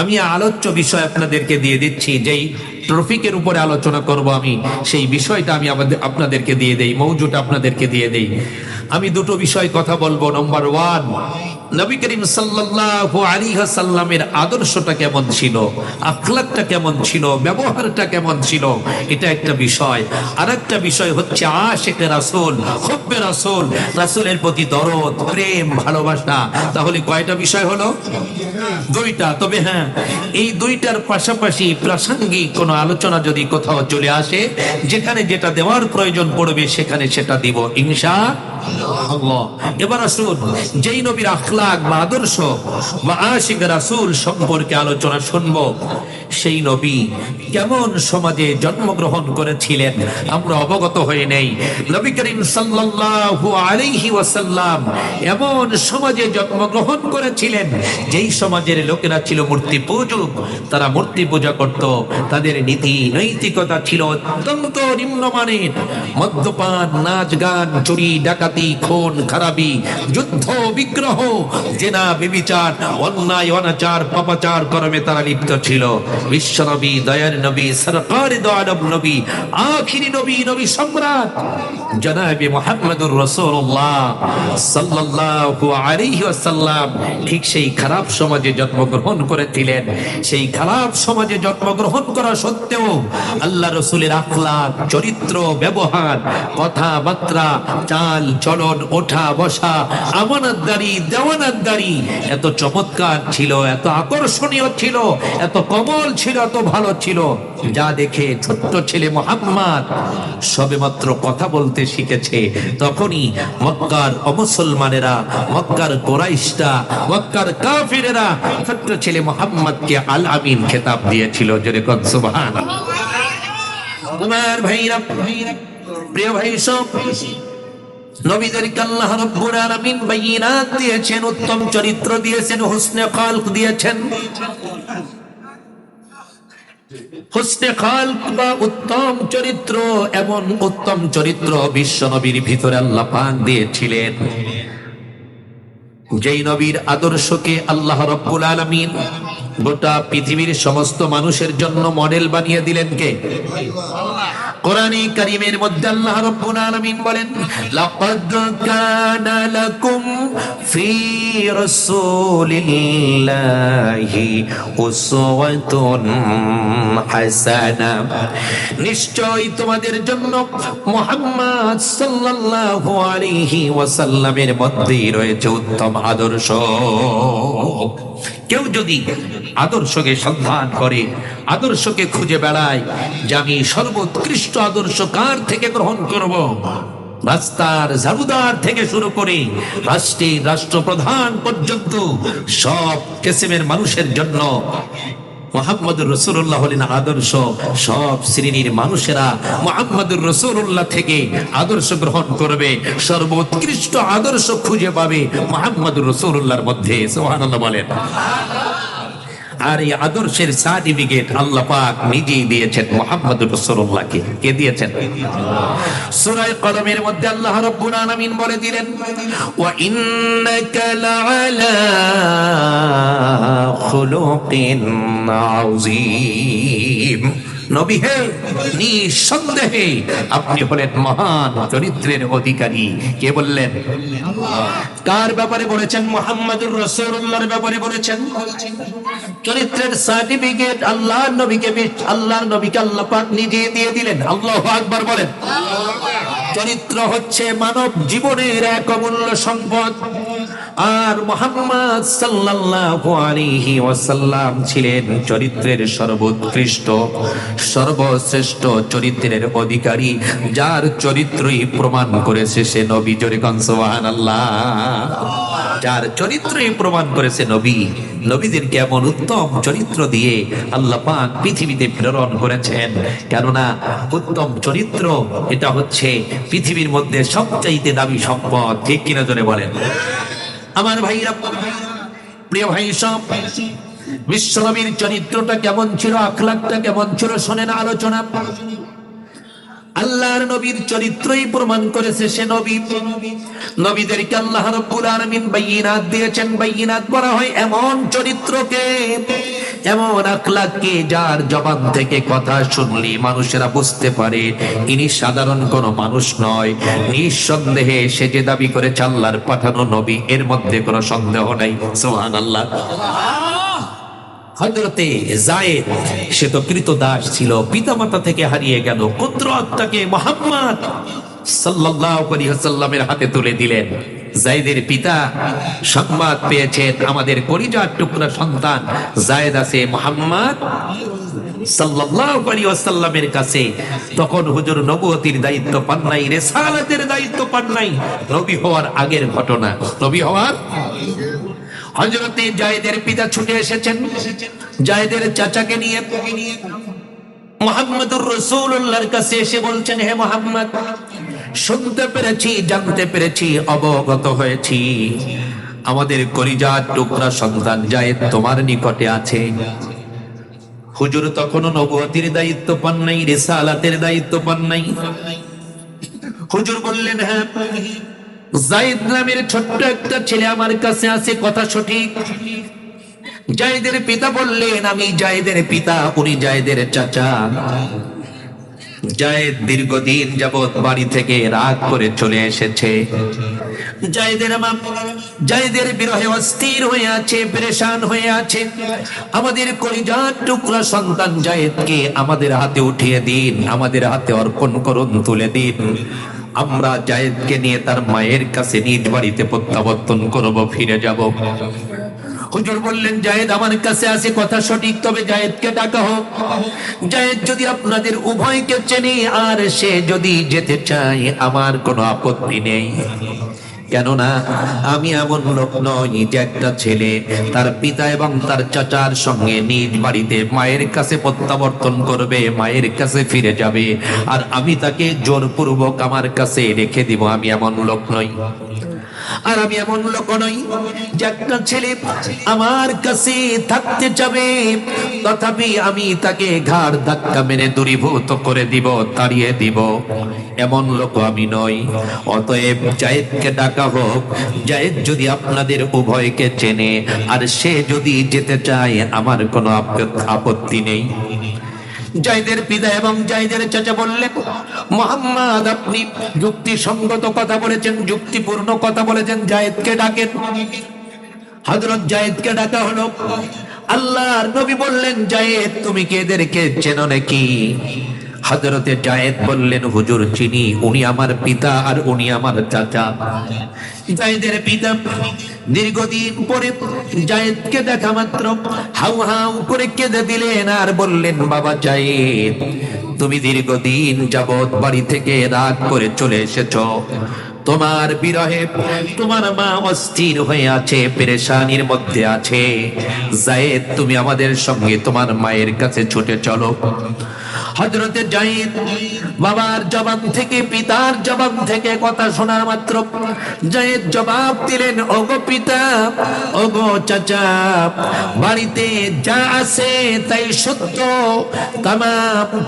আমি আলোচ্য বিষয় আপনাদেরকে দিয়ে দিচ্ছি, যেই ট্রফিকের উপরে আলোচনা করব আমি, সেই বিষয়টা আমি আপনাদেরকে দিয়ে দেই, মৌজুটা আপনাদেরকে দিয়ে দেই। আমি দুটো বিষয় কথা বলব। নম্বর ওয়ান নবী করিম সাল্লাল্লাহু আলাইহি সাল্লামের আদর্শটা কেমন ছিল? আখলাকটা কেমন ছিল? ব্যবহারটা কেমন ছিল? এটা একটা বিষয়। আর একটা বিষয় হচ্ছে আশেকে রাসূল হব্বে রাসূল। রাসূলের প্রতি দরদ, প্রেম, ভালোবাসা। তাহলে কয়টা বিষয় হলো? দুইটা। তবে হ্যাঁ এই দুইটার পাশাপাশি প্রাসঙ্গিক কোনো আলোচনা যদি কোথাও চলে আসে, যেখানে যেটা দেওয়ার প্রয়োজন পড়বে, সেখানে সেটা দিব, ইনশা এবার আসুন, যেই নবীর আখলাক বা আদর্শ বা আশিক রাসূল সম্পর্কে আলোচনা শুনব। সেই নবী কেমন সমাজে জন্মগ্রহণ করেছিলেন? আমরা অবগত হয়ে নেই। নবী করিম সাল্লাল্লাহু আলাইহি ওয়াসাল্লাম এমন সমাজে জন্মগ্রহণ করেছিলেন, যেই সমাজের লোকেরা ছিল মূর্তি পূজক। তারা মূর্তি পূজা করত, তাদের নীতি নৈতিকতা ছিল অত্যন্ত নিম্নমানের। মদ্যপান, নাচ গান, চুরি, ডাকাতি খুন, খারাপি, যুদ্ধ, বিগ্রহ, জেনা, বিবিচার, অন্যায়, অনাচার, পাপাচার কর্মে তারা লিপ্ত ছিল। বিশ্বনবী, দয়ার নবী, সরকার দয়ানব নবী, আখিরি নবী নবী সম্রাট, জনাবে মোহাম্মদুর রাসূলুল্লাহ সাল্লাল্লাহু আলাইহি ওয়াসাল্লাম। ঠিক সেই খারাপ সমাজে জন্মগ্রহণ করেছিলেন। সেই খারাপ সমাজে জন্মগ্রহণ করা সত্ত্বেও আল্লাহ রসুলের আখলাক চরিত্র, ব্যবহার, কথাবার্তা, চাল চলন ওঠা বসা আমানতদারি দেওয়ানাতদারি। এত চমৎকার ছিল এত আকর্ষণীয় ছিল এত কমল ছিল এত ভালো ছিল। যা দেখে ছোট্ট ছেলে মোহাম্মদ সবেমাত্র কথা বলতে শিখেছে। তখনই মক্কার অমুসলমানেরা মক্কার কোরাইশরা মক্কার কাফিরেরা ছোট্ট ছেলে মোহাম্মদকে আল আমিন খেতাব দিয়েছিল। জোরে কন সুবহান আমার ভাইরা প্রিয় ভাই সব নবীদেরকে আল্লাহ দিয়েছেন, উত্তম চরিত্র দিয়েছেন, হুসনে খালক দিয়েছেন। হুসনে খালক বা উত্তম চরিত্র, এমন উত্তম চরিত্র বিশ্ব নবীর ভিতরে আল্লাহ পাক দিয়েছিলেন। যেই নবীর আদর্শকে আল্লাহ রব্বুল আলামিন গোটা পৃথিবীর সমস্ত মানুষের জন্য মডেল বানিয়ে দিলেন কে? কোরআনে কারিমের মধ্যে আল্লাহ রাব্বুল আলামিন বলেন, লাকাদ কানা লাকুম ফি রাসূলিল্লাহি উসওয়াতুন হাসানা। নিশ্চয় তোমাদের জন্য মুহাম্মদ সাল্লাল্লাহু আলাইহি ওয়াসাল্লামের মধ্যে রয়েছে উত্তম আদর্শ। কেউ যদি আদর্শকে সন্ধান করে, আদর্শকে খুঁজে বেড়ায়, যে আমি সর্বোৎকৃষ্ট আদর্শ কার থেকে গ্রহণ করব? রাস্তার ঝাড়ুদার থেকে শুরু করে রাষ্ট্রের রাষ্ট্রপ্রধান পর্যন্ত সব কেসেমের মানুষের জন্য মোহাম্মদুর রসুল্লাহ হলেন আদর্শ। সব শ্রেণির মানুষেরা মোহাম্মদুর রসুল্লাহ থেকে আদর্শ গ্রহণ করবে। সর্বোৎকৃষ্ট আদর্শ খুঁজে পাবে মোহাম্মদুর রসুল্লাহর মধ্যে। সোহান বলেন। আর এই আদর্শের সার্টিফিকেট আল্লাহ পাক নিজেই দিয়েছেন মোহাম্মদুর রসুল্লাহকে কে দিয়েছেন? সূরায়ে কলমের মধ্যে আল্লাহ রাব্বুল আলামিন বলে দিলেন, ওয়া ইন্নাকা লাআলা খুলুকিন আযীম। নিঃসন্দেহে আপনি হলেন মহান চরিত্রের অধিকারী। কে বললেন? কার ব্যাপারে বলেছেন? মোহাম্মদুর রসুল্লাহর ব্যাপারে বলেছেন। চরিত্রের সার্টিফিকেট আল্লাহ নবীকে নবীকে আল্লাহ পাক নিজে দিয়ে দিলেন। আল্লাহ আকবার বলেন। চরিত্র হচ্ছে মানব জীবনের এক অমূল্য সম্পদ। আর মোহাম্মদ সাল্লাল্লাহু আলাইহি ওয়াসাল্লাম ছিলেন চরিত্রের সর্বোৎকৃষ্ট। সর্বশ্রেষ্ঠ চরিত্রের অধিকারী, যার চরিত্রই প্রমাণ করেছে সে নবী। জোরে কন, সুবহানাল্লাহ। যার চরিত্রই প্রমাণ করেছে নবী। নবীদেরকে এমন উত্তম চরিত্র দিয়ে আল্লাহ পাক পৃথিবীতে প্রেরণ করেছেন। কেননা উত্তম চরিত্র, এটা হচ্ছে পৃথিবীর মধ্যে সবচাইতে দামি সম্পদ। ঠিক কিনা জনে বলেন? আমার ভাইরা, প্রিয় ভাই সব বিশ্বনবীর চরিত্রটা কেমন ছিল, আখলাকটা কেমন ছিল, শোনেন আলোচনা। আল্লাহর নবীর চরিত্রই প্রমাণ করেছে সে নবী। নবীদেরকে আল্লাহ রাব্বুল আলামিন বাইয়িনাত দিয়েছেন। বাইয়িনাত বলা হয় এমন চরিত্রকে, এমন আখলাককে যার জবান থেকে কথা শুনলি মানুষেরা বুঝতে পারে ইনি সাধারণ কোনো মানুষ নয়। নিঃসন্দেহে সে যে দাবি করে চাল্লার পাঠানো নবী, এর মধ্যে কোনো সন্দেহ নাই। সোহান আল্লাহ হজরতে জায়েদ সে তো কৃত দাস ছিল, পিতামাতা থেকে হারিয়ে গেল কুদরত তাকে মোহাম্মদ ওয়াসাল্লামের হাতে তুলে দিলেন। জায়েদের পিতা সংবাদ পেয়েছেন, আমাদের কলিজার টুকরা সন্তান জায়েদ আছে মোহাম্মদ ওয়াসাল্লামের কাছে। তখন হুজুর নবুয়তির দায়িত্ব পান নাই, রেসালাতের দায়িত্ব পান নাই নবী হওয়ার আগের ঘটনা। নবী হওয়ার হজরতে জায়েদের পিতা ছুটে এসেছেন। জায়েদের চাচাকে নিয়ে মোহাম্মদুর রসুল্লাহর কাছে এসে বলছেন, হে মোহাম্মদ, শুনতে পেরেছি, জানতে পেরেছি, অবগত হয়েছি। আমাদের করিজার টুকরা সন্তান জায়েদ তোমার নিকটে আছে। হুজুর তখনও নবুয়তির দায়িত্ব পান নাই, রিসালাতের দায়িত্ব পান নাই। হুজুর বললেন হ্যাঁ জাইদ নামের ছোট্ট একটা ছেলে আমার কাছে আছে, কথা সঠিক? জায়েদের পিতা বললেন, আমি জায়েদের পিতা, উনি জায়েদের চাচা জায়েদ দীর্ঘদিন যাবৎ বাড়ি থেকে রাগ করে চলে এসেছে। জায়েদের মা জায়েদের বিরহে অস্থির হয়ে আছে, পরেশান হয়ে আছে। আমাদের কলিজার টুকরা সন্তান জায়েদকে আমাদের হাতে উঠিয়ে দিন, আমাদের হাতে অর্পণ করুন, তুলে দিন। আমরা জায়েদকে নিয়ে তার মায়ের কাছে নিজ বাড়িতে প্রত্যাবর্তন করব, ফিরে যাব। হুজুর বললেন, জায়েদ আমার কাছে আছে, কথা সঠিক, তবে জায়েদকে ডাকা হোক। জায়েদ যদি আপনাদের উভয়কে চেনে, আর সে যদি যেতে চায়, আমার কোনো আপত্তি নেই। কেননা আমি এমন লোক নই যে একটা ছেলে তার পিতা এবং তার চাচার সঙ্গে নিজ বাড়িতে মায়ের কাছে প্রত্যাবর্তন করবে, মায়ের কাছে ফিরে যাবে। আর আমি তাকে জোরপূর্বক আমার কাছে রেখে দিব, আমি এমন লোক নই। আর আমি এমন লোক নই যে একটা ছেলে আমার কাছে থাকতে চাবে। তথাপি আমি তাকে ঘাড় ধাক্কা মেরে দূরীভূত করে দিব, তাড়িয়ে দিব। এমন লোক আমি নই। অতএব জায়েদকে ডাকা হোক। জায়েদ যদি আপনাদের উভয়কে চেনে, আর সে যদি যেতে চায়, আমার কোনো আপ- আপত্তি নেই। জাইদের পিতা এবং জাইদের চাচা বললেন, মোহাম্মদ, আপনি যুক্তিসঙ্গত কথা বলেছেন, যুক্তিপূর্ণ কথা বলেছেন, জায়েদকে ডাকেন। হযরত জায়েদকে ডাকা হলো। আল্লাহর নবী বললেন, জায়েদ, তুমি কি এদেরকে চেনো নাকি? হযরতে জায়েদ বললেন, হুজুর, চিনি, উনি আমার পিতা আর উনি আমার চাচা। জায়েদের পিতা দীর্ঘদিন পরে জায়েদকে দেখা মাত্র হাউ হাউ করে কেঁদে দিলেন আর বললেন, বাবা জায়েদ, তুমি দীর্ঘদিন যাবৎ বাড়ি থেকে রাগ করে চলে এসেছ। তোমার বিরহে তোমার মা অস্থির হয়ে আছে, পেরেশানির মধ্যে আছে। জায়েদ তুমি আমাদের সঙ্গে তোমার মায়ের কাছে ছুটে চলো। হজরতে জায়েদ বাবার থেকে, পিতার থেকে কথা শোনার মাত্র। জায়েদ জবাব দিলেন, ওগো পিতা, ওগো চাচা, বাড়িতে যা আছে তাই সত্য। তাম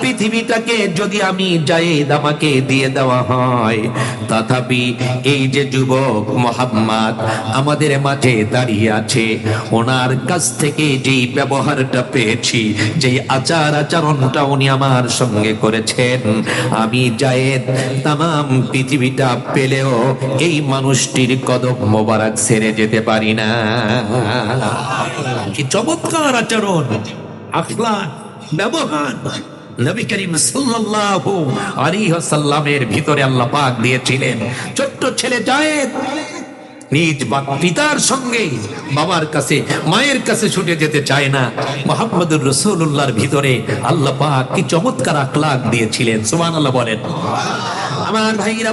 পৃথিবীটাকে যদি আমি জায়েদ আমাকে দিয়ে দেওয়া হয়, তথাপি এই যে যুবক মোহাম্মদ আমাদের মাঝে দাঁড়িয়ে আছে, ওনার কাছ থেকে যেই ব্যবহারটা পেয়েছি, যেই আচার আচরণটা উনি আমার সঙ্গে করেছেন, আমি জায়েদ তাম পৃথিবীটা পেলেও এই মানুষটির কদম মোবারক ছেড়ে যেতে পারি না। কি চমৎকার আচরণ আখলাক ব্যবহার। নবী করিম সাল্লাল্লাহু আলাইহি ভিতরে আল্লাহ পাক দিয়েছিলেন ছেলে জায়েদ নিজ পিতার সঙ্গে বাবার কাছে, মায়ের কাছে ছুটে যেতে চায় না। মোহাম্মদুর রসুল্লাহর ভিতরে আল্লাহ পাক কি চমৎকার আখলাক দিয়েছিলেন, সুবহানাল্লাহ বলেন। আমার ভাইরা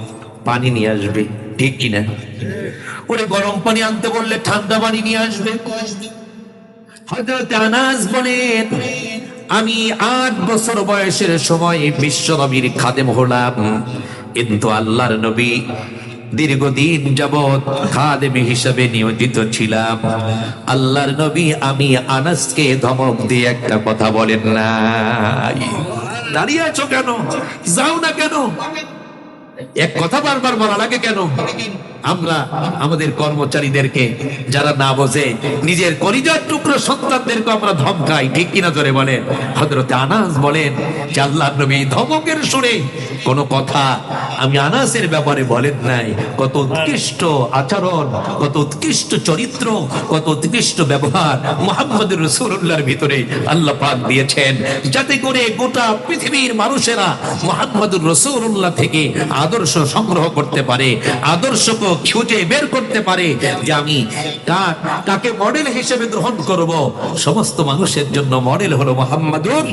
পানি নিয়ে আসবে। ঠিক কিনা? ওরে গরম পানি আনতে বললে ঠান্ডা পানি নিয়ে আসবে। হযরত আনাস বলেন, আমি আট বছর বয়সের সময় বিশ্ব নবীর খাদেম হলাম। কিন্তু আল্লাহর নবী দীর্ঘদিন যাবৎ খাদেম হিসাবে নিয়োজিত ছিলাম। আল্লাহর নবী আমি আনাসকে ধমক দিয়ে একটা কথা বলেন না দাঁড়িয়ে আছো কেন? যাও না কেন? এক কথা বারবার বলা লাগে কেন? আমরা আমাদের কর্মচারীদেরকে যারা না বোঝে, নিজের করিজার টুকরো সন্তানদেরকে আমরা ধমকাই, ঠিক কিনা ধরে বলেন? হজরতে আনাস বলেন আল্লাহ নবী ধমকের সুরে কোনো কথা আমি আনাসের ব্যাপারে বলেন নাই। কত উৎকৃষ্ট আচরণ, কত উৎকৃষ্ট চরিত্র, কত উৎকৃষ্ট ব্যবহার মোহাম্মদ রসুল্লাহর ভিতরে আল্লাহ পাক দিয়েছেন। যাতে করে গোটা পৃথিবীর মানুষেরা মোহাম্মদুর রসুল্লাহ থেকে আদর্শ সংগ্রহ করতে পারে, আদর্শকে খুঁজে বের করতে পারে, যে আমি কার কাকে মডেল হিসেবে গ্রহণ করব। সমস্ত মানুষের জন্য মডেল হলো মোহাম্মদুর